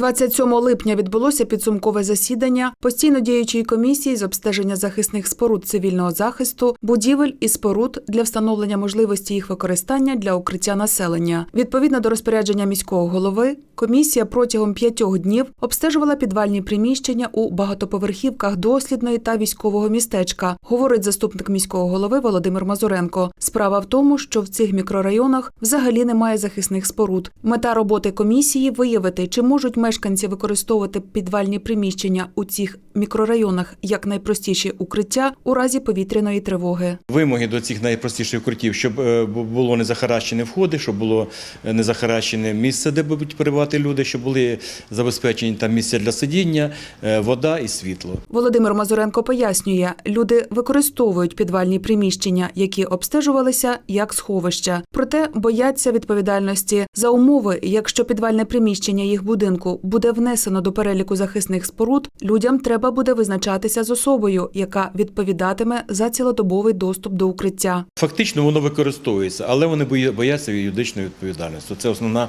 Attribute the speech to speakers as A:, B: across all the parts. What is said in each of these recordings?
A: 27 липня відбулося підсумкове засідання постійно діючої комісії з обстеження захисних споруд цивільного захисту, будівель і споруд для встановлення можливості їх використання для укриття населення. Відповідно до розпорядження міського голови, комісія протягом п'ятьох днів обстежувала підвальні приміщення у багатоповерхівках дослідної та військового містечка, говорить заступник міського голови Володимир Мазуренко. Справа в тому, що в цих мікрорайонах взагалі немає захисних споруд. Мета роботи комісії виявити, чи можуть мешканці використовувати підвальні приміщення у цих мікрорайонах як найпростіші укриття у разі повітряної тривоги.
B: Вимоги до цих найпростіших укриттів, щоб е, було не захаращене входи, щоб було е, не захаращене місце, де будуть перебувати люди, щоб були забезпечені там місця для сидіння, е, вода і світло.
A: Володимир Мазуренко пояснює, люди використовують підвальні приміщення, які обстежувалися як сховища, проте бояться відповідальності за умови, якщо підвальне приміщення їх будинку буде внесено до переліку захисних споруд, людям треба буде визначатися з особою, яка відповідатиме за цілодобовий доступ до укриття.
B: Фактично воно використовується, але вони бояться юридичної відповідальності. Це основне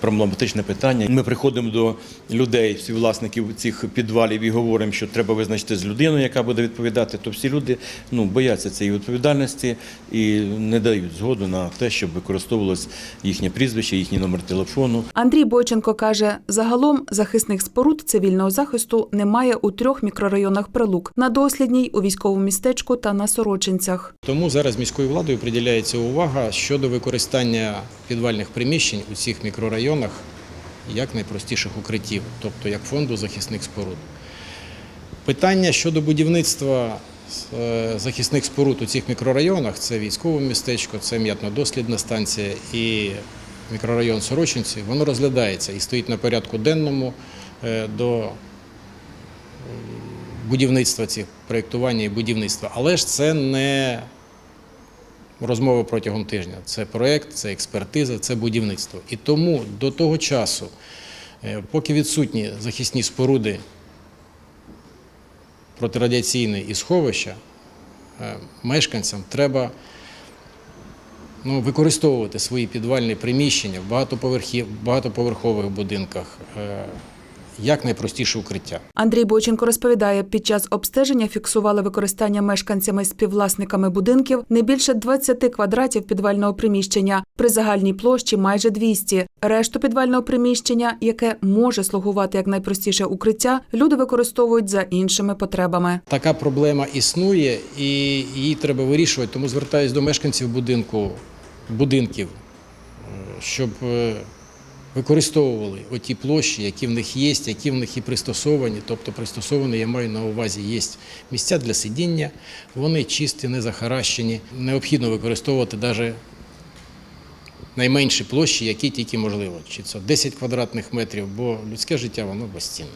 B: проблематичне питання. Ми приходимо до людей, співвласників цих підвалів і говоримо, що треба визначити з людиною, яка буде відповідати. То всі люди ну, бояться цієї відповідальності і не дають згоду на те, щоб використовувалось їхнє прізвище, їхній номер телефону.
A: Андрій Бойченко каже: загалом захисних споруд цивільного захисту немає у трьох мікрорайонах прилук на дослідній, у військовому містечку та на Сорочинцях.
C: Тому зараз міською владою приділяється увага щодо використання підвальних приміщень у цих мікрорайонах як найпростіших укриттів, тобто як фонду захисних споруд. Питання щодо будівництва е, захисних споруд у цих мікрорайонах це військове містечко, це м'ятно-дослідна станція і мікрорайон Сорочинці, воно розглядається і стоїть на порядку денному е, до будівництва цих проєктування і будівництва. Але ж це не розмова протягом тижня. Це проєкт, це експертиза, це будівництво. І тому до того часу, е, поки відсутні захисні споруди протирадіаційні і сховища, е, мешканцям треба ну, використовувати свої підвальні приміщення в багатоповерхів- багатоповерхових будинках е, як найпростіше укриття.
A: Андрій Бойченко розповідає, під час обстеження фіксували використання мешканцями співвласниками будинків не більше 20 квадратів підвального приміщення при загальній площі майже 200. Решту підвального приміщення, яке може слугувати як найпростіше укриття, люди використовують за іншими потребами.
C: Така проблема існує і її треба вирішувати. Тому звертаюся до мешканців будинку, будинків, е, щоб е, використовували оті площі, які в них є, які в них і пристосовані. Тобто пристосовані, я маю на увазі, є місця для сидіння, вони чисті, не захаращені. Необхідно використовувати навіть найменші площі, які тільки можливо. Чи це 10 квадратних метрів, бо людське життя воно безцінне.